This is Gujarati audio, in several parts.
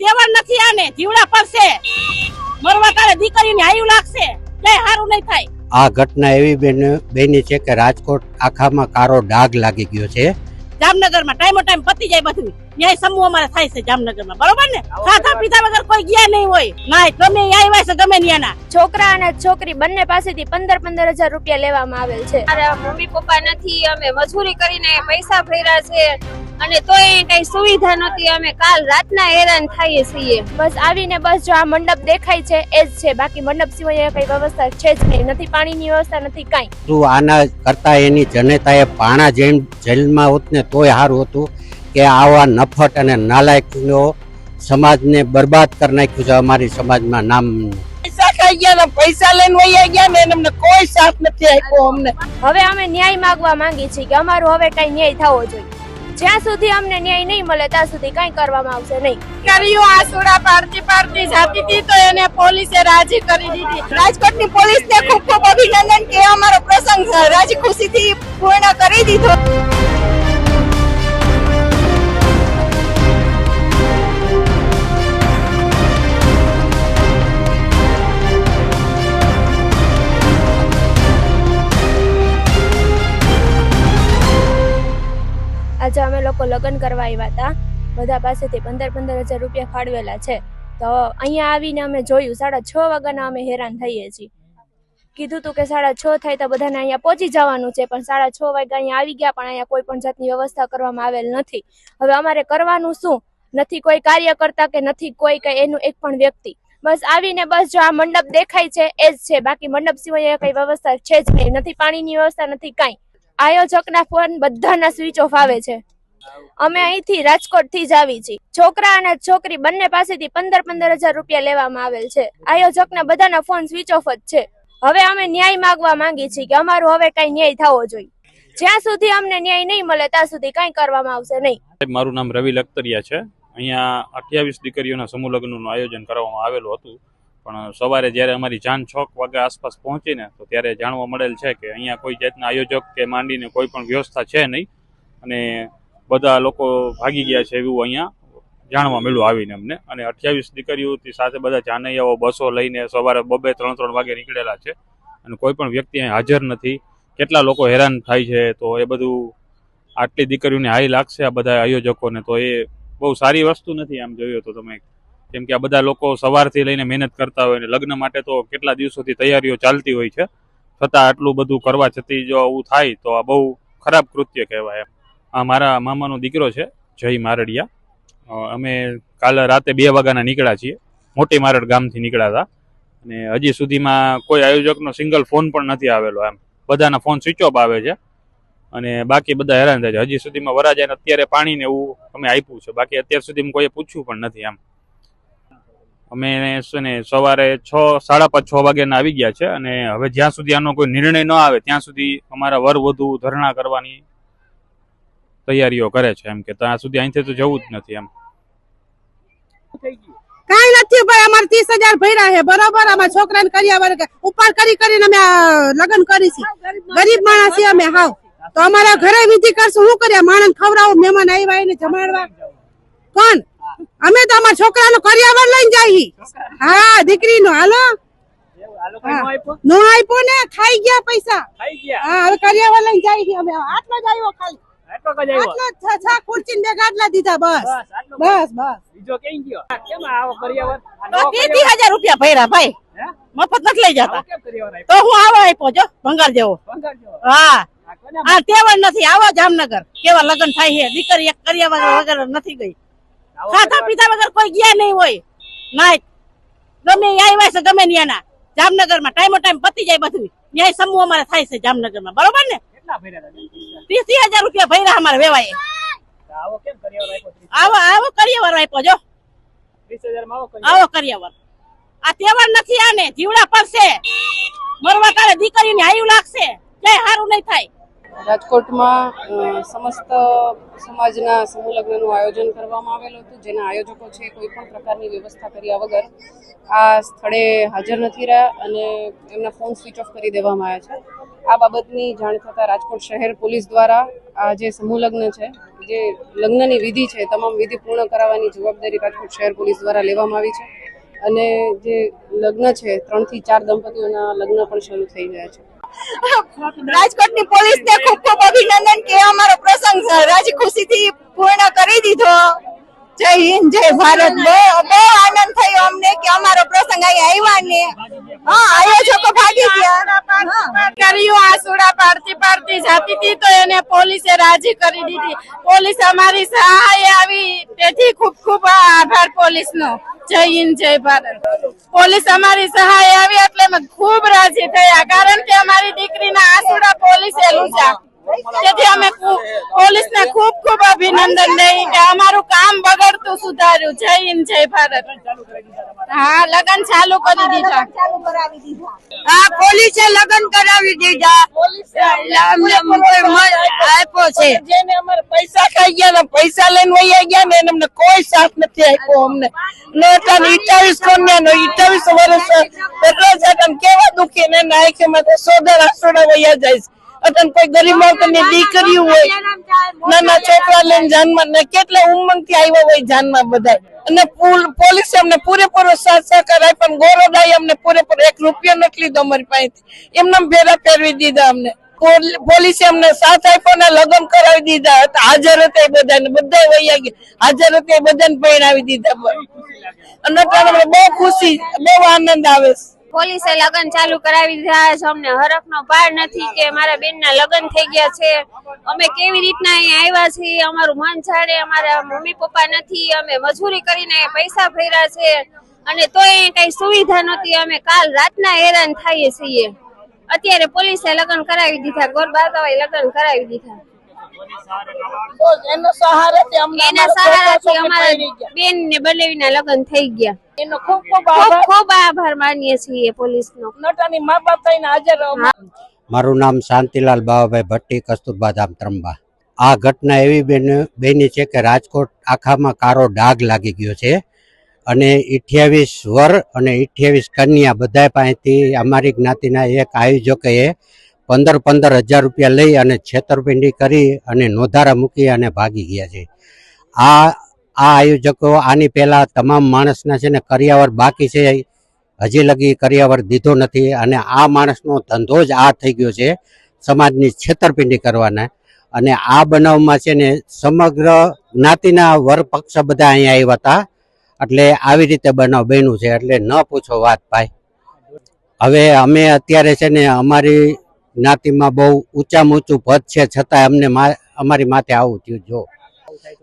તેવડ નથી આને જીવડા પડશે. મરવા કાળે દીકરીને આયુ લાગશે. કઈ હારું નહીં થાય. આ ઘટના એવી બેન- બેની છે કે રાજકોટ આખામાં કારો ડાઘ લાગી ગયો છે. જામનગરમાં ટાઈમો ટાઈમ પતી જાય બધું. ન્યાય સમૂહ અમારે થાય છે જામનગરમાં. બરોબર ને? ખાધા પીધા વગર કોઈ ગયા નહીં હોય. ના ગમે આવ્યા છે ગમે ન્યાના છોકરા અને છોકરી બંને પાસેથી પંદર પંદર હજાર રૂપિયા લેવામાં આવેલ છે. મારા મમ્મી પપ્પા નથી અમે મજૂરી કરીને પૈસા ભર્યા છે. અને તોય કઈ સુવિધા નથી અમે કાલ રાતના હેરાન થઈએ છીએ. બસ આવીને બસ જો આ મંડપ દેખાય છે એ જ છે. બાકી મંડપ સિવાય કઈ વ્યવસ્થા છે જ નહીં. નથી પાણીની વ્યવસ્થા નથી કાંઈ. શું આના કરતા એની જનતાએ પાણા જેમ જેલમાં હોત ને તોય સારું હતું કે આવા નફટ અને નાલાયકનો સમાજને બરબાદ કરી નાખ્યું છે અમારી સમાજમાં નામ. પૈસા લઈને વહી ગયા ને એને અમને કોઈ સાથ નથી આપ્યો અમને. હવે અમે ન્યાય માંગવા માંગીએ છીએ કે અમારું હવે કઈ ન્યાય થવો જોઈએ. જ્યાં સુધી અમને ન્યાય નહીં મળે, ત્યાં સુધી કઈ કરવામાં આવશે નહીં. કર્યું આ સુડા પારતી પારતી જાતી હતી તો એને પોલીસે રાજી કરી દીધી. રાજકોટની પોલીસને ખૂબ ખૂબ અભિનંદન કે અમારો પ્રસંગ રાજી ખુશીથી પૂર્ણ કરી દીધો. કરવા આવ્યા હતા. બધા પાસેથી પંદર પંદર હજાર રૂપિયા ફાળવેલા છે. તો અહીંયા આવીને અમે જોયું, સાડા છ વાગ્યાના અમે હેરાન થઈએ છીએ. કીધું તું કે સાડા છ થાય તો બધાને અહીંયા પહોંચી જવાનું છે, પણ સાડા છ વાગ્યા અહીંયા આવી ગયા, પણ અહીંયા કોઈ પણ જાતની વ્યવસ્થા કરવામાં આવેલ નથી. હવે અમારે કરવાનું શું? નથી કોઈ કાર્ય કરતા કે નથી કોઈ કઈ એનું એક પણ વ્યક્તિ. બસ આવીને બસ જો આ મંડપ દેખાય છે, એ જ છે. બાકી મંડપ સિવાય કઈ વ્યવસ્થા છે જ નહીં. નથી પાણીની વ્યવસ્થા, નથી કાંઈ. આયોજકના ફોન બધાના સ્વિચ ઓફ આવે છે. અમે અહીંથી રાજકોટથી જ આવી છીએ. છોકરા અને છોકરી બંને પાસેથી પંદર પંદર હજાર રૂપિયા લેવામાં આવેલ છે. આયોજકના બધાના ફોન સ્વિચ ઓફ જ છે. હવે અમે ન્યાય માંગવા માંગીએ છીએ કે અમારું હવે કઈ ન્યાય થવો જોઈએ. જ્યાં સુધી અમને ન્યાય નહીં મળે, ત્યાં સુધી કઈ કરવામાં આવશે નહીં. મારું નામ રવિ લખતરિયા છે. અહીંયા અઠ્યાવીસ દીકરીઓના સમૂહ લગ્નનું આયોજન કરવામાં આવેલું હતું. પણ સવારે જ્યારે અમારી જાન છ વાગ્યા આસપાસ પહોંચીને, તો ત્યારે જાણવા મળેલ છે કે અહીંયા કોઈ જાતના આયોજક કે માંડીને કોઈ પણ વ્યવસ્થા છે નહીં. અને બધા લોકો ભાગી ગયા છે એવું અહીંયા જાણવા મળ્યું આવીને અમને. અને અઠ્યાવીસ દીકરીઓથી સાથે બધા જાનૈયાઓ, બસો લઈને સવારે બબે ત્રણ ત્રણ વાગે નીકળેલા છે. અને કોઈ પણ વ્યક્તિ અહીં હાજર નથી. કેટલા લોકો હેરાન થાય છે, તો એ બધું આટલી દીકરીઓને હાઈ લાગશે આ બધા આયોજકોને, તો એ બહુ સારી વસ્તુ નથી આમ જોયું તો તમે. કેમ કે આ બધા લોકો સવારથી લઈને મહેનત કરતા હોય ને લગ્ન માટે તો કેટલા દિવસોથી તૈયારીઓ ચાલતી હોય છે. છતાં આટલું બધું કરવા છતાં જો આવું થાય તો આ બહુ ખરાબ કૃત્ય કહેવાય એમ. આ મારા મામાનો દીકરો છે, જય મારડિયા. અમે કાલે રાતે બે વાગ્યાના નીકળ્યા છીએ. મોટી મારડ ગામથી નીકળ્યા હતા. અને હજી સુધીમાં કોઈ આયોજકનો સિંગલ ફોન પણ નથી આવેલો એમ. બધાના ફોન સ્વિચ ઓફ આવે છે. અને બાકી બધા હેરાન થાય છે. હજી સુધીમાં વરાજાને અત્યારે પાણી ને એવું અમે આપ્યું છે. બાકી અત્યાર સુધીમાં કોઈએ પૂછ્યું પણ નથી એમ. અમે શું ને સવારે છ, સાડા પાંચ, છ વાગ્યાના આવી ગયા છે. અને હવે જ્યાં સુધી આનો કોઈ નિર્ણય ન આવે, ત્યાં સુધી અમારા વર વધુ ધરણા કરવાની તૈયારીઓ કરે છે એમ કે ત્યાં સુધી અહીંથી તો જવું જ નથી એમ. કઈ નથી ભાઈ અમારે ત્રીસ હજાર ભર્યા છે બરોબર? અમારા છોકરાને કર્યા વગર ઉપાડ કરી કરીને અમે લગ્ન કરી છે ગરીબ માણસ છીએ અમે હાવ. તો અમારા ઘરે વિધિ કરશું શું કર્યા માણસ ખવડાવો મહેમાન આવ્યા એને જમાડવા. કોણ? અમે તો અમારા છોકરાનો કર્યાવર લઈને જાય હા દીકરીનો. હાલો? નો આપ્યો ને ખાઈ ગયા પૈસા. હા હવે કર્યાવર લઈને જાય અમે. આટલો જ આવ્યો ખાલી. ખુરચી બે ગાટલા દીધા બસ. બસ બસ ત્રીસ હજાર રૂપિયા ભર્યા ભાઈ. મફત નથી લઈ જતા. તો હું આવા આપ્યો જો ભંગાર જેવો. હા. હા તેવડ નથી આવો જામનગર. કેવા લગ્ન થાય છે? દીકરી એક કર્યા વગર નથી ગઈ. ખાધા પીતા વગર કોઈ ગયા નહીં હોય. ના ગમે આવ્યા છે ગમે ત્યાંના જામનગરમાં ટાઈમો ટાઈમ પતી જાય બધું ન્યાય સમૂહ અમારે થાય છે જામનગરમાં બરોબર ને? ત્રીસ હજાર રૂપિયા ભર્યા અમારે વેવાય આવો આવો કરિયાવર આપ્યો જો. આવો કરિયાવર. આ તહેવાર નથી આને જીવડા પડશે. મરવા કાળે દીકરીને આયુ લાગશે. કઈ હારું નહીં થાય. રાજકોટમાં સમસ્ત સમાજના સમૂહ લગ્નનું આયોજન કરવામાં આવેલું હતું જેના આયોજકો છે કોઈ પણ પ્રકારની વ્યવસ્થા કર્યા વગર આ સ્થળે હાજર નથી રહ્યા અને એમના ફોન સ્વિચ ઓફ કરી દેવામાં આવ્યા છે. આ બાબતની જાણ થતાં રાજકોટ શહેર પોલીસ દ્વારા આ જે સમૂહ લગ્ન છે, જે લગ્નની વિધિ છે, તમામ વિધિ પૂર્ણ કરાવવાની જવાબદારી રાજકોટ શહેર પોલીસ દ્વારા લેવામાં આવી છે અને જે લગ્ન છે ત્રણથી ચાર દંપતીઓના લગ્ન પણ શરૂ થઈ ગયા છે. રાજકોટની પોલીસને ખૂબ ખૂબ અભિનંદન કે અમારો પ્રસંગ રાજી ખુશીથી પૂર્ણ કરી દીધો. જય હિન્દ જય ભારત. બહુ બહુ આનંદ થયો અમને કે અમારો પ્રસંગ અહીંયા આવ્યા ને. હા આયોજકો ભાગી ગયા. કર્યું આસુડા પાડતી પાડતી જાતી હતી તો એને પોલીસે રાજી કરી દીધી. પોલીસ અમારી સહાય આવી. તેથી ખૂબ ખૂબ આભાર પોલીસનો. જય હિન્દ જય ભારત. પોલીસ અમારી સહાય આવી એટલે ખૂબ રાજી થયા. કારણ કે અમારી દીકરીના આસુડા પોલીસે લૂંટ્યા. તેથી અમે પોલીસને ખૂબ ખૂબ અભિનંદન દઈ કે અમારું કામ બગડતું સુધાર્યું. જય હિન્દ જય ભારત. હા લગન ચાલુ કરી દીધા. હા પોલીસે લગન કરાવી દીધા. અમને આપ્યો છે. જેને અમારે પૈસા ખાઈ ગયા ને પૈસા લઈને વહી ગયા ને એને અમને કોઈ સાથ નથી આપ્યો અમને. કન્યા નો અઠાવીસ વર્ષ એટલો છે કેવા દુખી ને નાખે માં સોદર આસોડા વૈયા જાય છે અતન કોઈ ગરીબ માવતરની દીકરી હોય નાના છોકરા લઈને જાનમાં ને કેટલા ઉમંગથી આવ્યા હોય જાનમાં બધા અને પોલીસે અમને પૂરેપૂરો સાથ સહકાર આપ્યો અને ગોરોડાએ અમને પૂરેપૂરો એક રૂપિયો નથી લીધો અમારી પાસેથી. એમને ભેરા ફેરવી દીધા અમને. પોલ- પોલીસે અમને સાથ આપ્યો ને લગ્ન કરાવી દીધા હતા. હાજર હતા એ બધાને. બધા વૈયા ગયા. હાજર હતા એ બધાને પરણાવી દીધા અને બહુ ખુશી બહુ આનંદ આવે છે. પોલીસે લગ્ન ચાલુ કરાવી દીધા છે. અમને હરફનો પાર નથી કે મારા બેનના લગ્ન થઈ ગયા છે. અમે કેવી રીતના અહીંયા આવ્યા છીએ? અમારું મન જાણે અમારા મમ્મી પપ્પા નથી. અમે મજૂરી કરીને પૈસા ભર્યા છે. અને તોય કઈ સુવિધા નહોતી. અમે કાલ રાતના હેરાન થઈએ છીએ. અત્યારે પોલીસે લગ્ન કરાવી દીધા. ગોરબાતાએ લગ્ન કરાવી દીધા. એનો સહારાથી અમારા બેન ને બંનેના લગ્ન થઈ ગયા. એનો ખૂબ ખૂબ આભાર. ખૂબ આભાર માનીએ છીએ પોલીસનો. નટાની મા બાપ થઈને હાજર મારું નામ શાંતિલાલ બાવાભાઈ ભટ્ટી કસ્તુરબા ધામ ત્રંબા. આ ઘટના એવી બેન બેની છે કે રાજકોટ આખામાં કારો ડાઘ લાગી ગયો છે અને અઠ્યાવીસ વર અને અઠ્યાવીસ કન્યા બધા પાસેથી અમારી જ્ઞાતિના એક આયોજકે પંદર પંદર હજાર રૂપિયા લઈ અને છેતરપિંડી કરી અને નોધારા મૂકી અને ભાગી ગયા છે. આ આ આયોજકો આની પહેલાં તમામ માણસના છે ને કરિયાવર બાકી છે. હજી લગી કરિયાવર દીધો નથી અને આ માણસનો ધંધો જ આ થઈ ગયો છે સમાજની છેતરપિંડી કરવાના. અને આ બનાવમાં છે ને સમગ્ર જ્ઞાતિના વર પક્ષ બધા અહીંયા આવ્યા હતા. એટલે આવી રીતે બનાવ બન્યું છે. એટલે ન પૂછો વાત ભાઈ. હવે અમે અત્યારે છે ને અમારી જ્ઞાતિમાં બહુ ઊંચામાં ઊંચું પદ છે. છતાં અમને અમારી માથે આવું થયું, જો.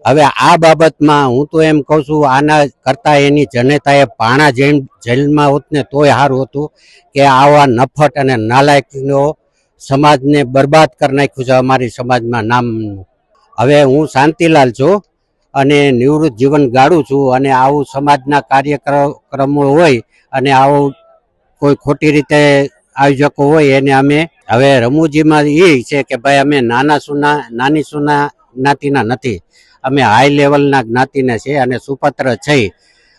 હવે આ બાબતમાં હું તો એમ કહું છું, આના કરતા એની જનતાએ પાણા જૈન જેલમાં હોત ને તોય સારું હતું કે આવા નફટ અને નાલાયકનો સમાજને બરબાદ કરી નાખ્યું છે અમારી સમાજમાં નામનું. હવે હું શાંતિલાલ છું અને નિવૃત્ત જીવન ગાળું છું અને આવું સમાજના કાર્યક્રમો હોય અને આવું કોઈ ખોટી રીતે આયોજકો હોય એને અમે, હવે રમૂજીમાં એ છે કે ભાઈ અમે નાના સુના, નાની સુના જ્ઞાતિના નથી. અમે હાઈ લેવલના જ્ઞાતિને છે અને સુપત્ર છે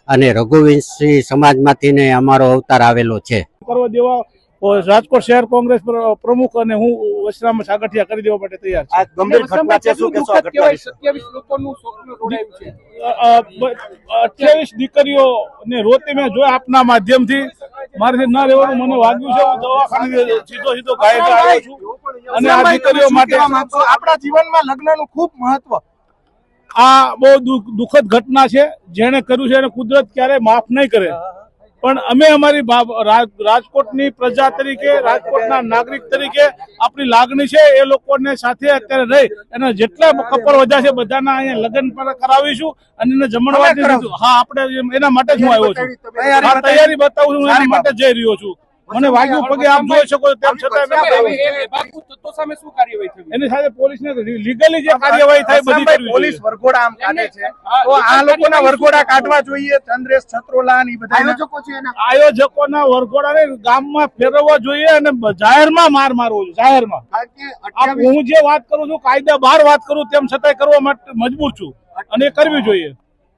અને રઘુવંશી સમાજમાંથી ને અમારો અવતાર આવેલો છે. કરવા દેવા રાજકોટ શહેર કોંગ્રેસ પ્રમુખ અને હું વસરામ સાગઠિયા કરી દેવા માટે તૈયાર આ ગંભીર ઘટના છે શું કહેશો આ ઘટના વિશે છું? અઠ્યાવીસ દીકરીઓ ને રોતી મેં જોયા આપના માધ્યમથી. મારાથી ના રહેવાનું મને વાગ્યું છે હું દવાખાને સીધો સીધો ઘાયલ આવ્યો છું. અને આ દીકરીઓ માટે આપણા જીવનમાં લગ્નનું ખૂબ મહત્વ. આ બહુ દુઃખદ ઘટના છે. જેણે કર્યું છે એને કુદરત ક્યારેય માફ નહીં કરે. પણ અમે અમારી રાજકોટની પ્રજા તરીકે રાજકોટના નાગરિક તરીકે આપણી લાગણી છે એ લોકોને સાથે અત્યારે રહી. અને જેટલા કપર વધ્યા છે બધાના અહીંયા લગ્ન પર કરાવીશું અને એને જમણવા હા આપણે એના માટે જ હું આવ્યો છું. તૈયારી બતાવું. છું એના માટે જઈ રહ્યો છું. મને વાગ્યું પગે આપ જોઈ શકો તેમ છતાં. એની સાથે પોલીસને લીગલી જે કાર્યવાહી થાય બધી પોલીસ વરઘોડા આમ કાઢે છે. તો આ લોકોના વરઘોડા કાઢવા જોઈએ ચંદ્રેશ છત્રોલા ની બધા આયોજકો છે આયોજકોના વરઘોડાને ગામમાં ફેરવવા જોઈએ અને જાહેરમાં માર મારવો જોઈએ જાહેરમાં. હું જે વાત કરું છું કાયદા બહાર વાત કરું તેમ છતાંય કરવા માટે મજબૂર છું અને કરવી જોઈએ.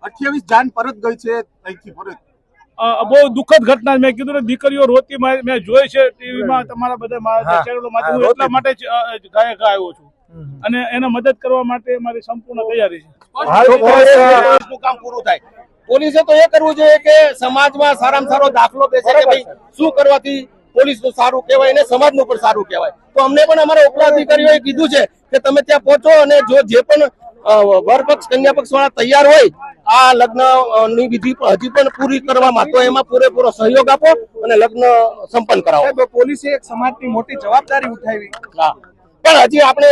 અઠ્યાવીસ જાન પરત ગઈ છે અહીંથી પરત. બહુ દુઃખદ ઘટના મેં કીધું ને દીકરીઓ રોતી મેં મેં જોઈ છે ટીવીમાં તમારા બધા હા, ચેનલોમાંથી હું એટલા માટે જ, ગાયક આવ્યો છું. અને એને મદદ કરવા માટે મારી સંપૂર્ણ તૈયારી છે. કામ પૂરું થાય. પોલીસે તો એ કરવું જોઈએ કે સમાજમાં સારામાં સારો દાખલો બેસે કે ભાઈ શું કરવાથી પોલીસનું સારું કહેવાય અને સમાજનું પણ સારું કહેવાય? તો અમને પણ અમારા ઉપલા અધિકારીઓએ કીધું છે કે તમે ત્યાં પહોંચો અને જો જે પણ વર પક્ષ કન્યા પક્ષ વાળા તૈયાર હોય આ લગ્નની વિધિ પણ હજી પણ પૂરી કરવામાં તો એમાં પૂરેપૂરો સહયોગ આપો અને લગ્ન સંપન્ન કરાવો. પોલીસે એક સમાજની મોટી જવાબદારી ઉઠાવી. પણ હજી આપણે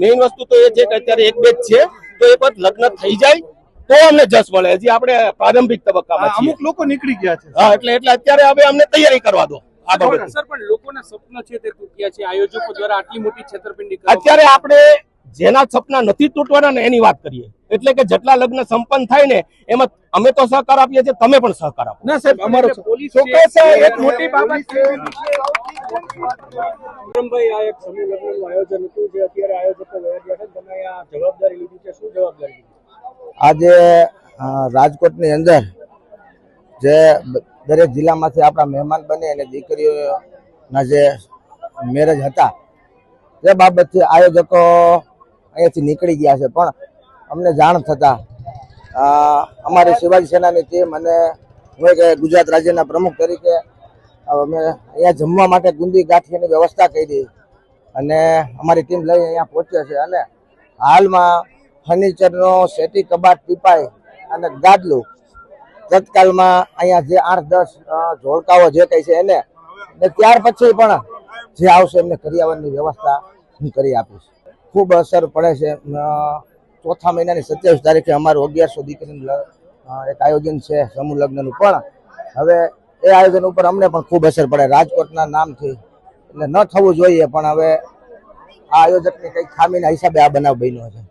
મેઇન વસ્તુ તો એ છે કે અત્યારે એક બે જ છે તો એ બાદ લગ્ન થઈ જાય તો અમને જસ મળે. હજી આપણે પ્રારંભિક તબક્કામાં અમુક લોકો નીકળી ગયા છે. હા એટલે એટલે અત્યારે હવે અમને તૈયારી કરવા દો સર પણ લોકોના સપના છે તે તૂટ્યા છે. આયોજકો દ્વારા આટલી મોટી છેતરપિંડી અત્યારે આપણે જેના સપના નથી તૂટવાના ને એની વાત કરીએ. એટલે કે જેટલા લગ્ન સંપન્ન થાય ને એમાં અમે તો સહકાર આપીએ છીએ તમે પણ સહકાર આપો. ના સાહેબ અમારો એક મોટી બાબત વિક્રમભાઈ આ એક સમૂહ લગ્નનું આયોજન હતું જે અત્યારે આયોજકો ગયા છે. તમે આ જવાબદારી લીધી છે શું જવાબદારી આજે રાજકોટની અંદર જે દરેક જિલ્લામાંથી આપણા મહેમાન બને અને દીકરીઓના જે મેરેજ હતા તે બાબતથી આયોજકો અહીંયાથી નીકળી ગયા છે. પણ અમને જાણ થતાં અમારી શિવાજી સેનાની ટીમ અને હું એક ગુજરાત રાજ્યના પ્રમુખ તરીકે અમે અહીંયા જમવા માટે ગુંદી ગાંઠિયાની વ્યવસ્થા કરી અને અમારી ટીમ લઈ અહીંયા પહોંચ્યા છે. અને હાલમાં ફર્નિચરનો શેટી, કબાટ ટીપાઈ અને ગાદલું તત્કાલમાં અહીંયા જે આઠ, દસ ઝોળકાઓ જે કઈ છે એને ને ત્યાર પછી પણ જે આવશે એમને કરિયાવરની વ્યવસ્થા હું કરી આપીશ. ખૂબ અસર પડે છે. ચોથા મહિનાની સત્યાવીસ તારીખે અમારું અગિયારસો દીકરીનું એક આયોજન છે સમૂહ લગ્નનું. પણ હવે એ આયોજન ઉપર અમને પણ ખૂબ અસર પડે. રાજકોટના નામથી. એટલે ન થવું જોઈએ પણ હવે આ આયોજકની કંઈક ખામીના હિસાબે આ બનાવ બન્યો છે.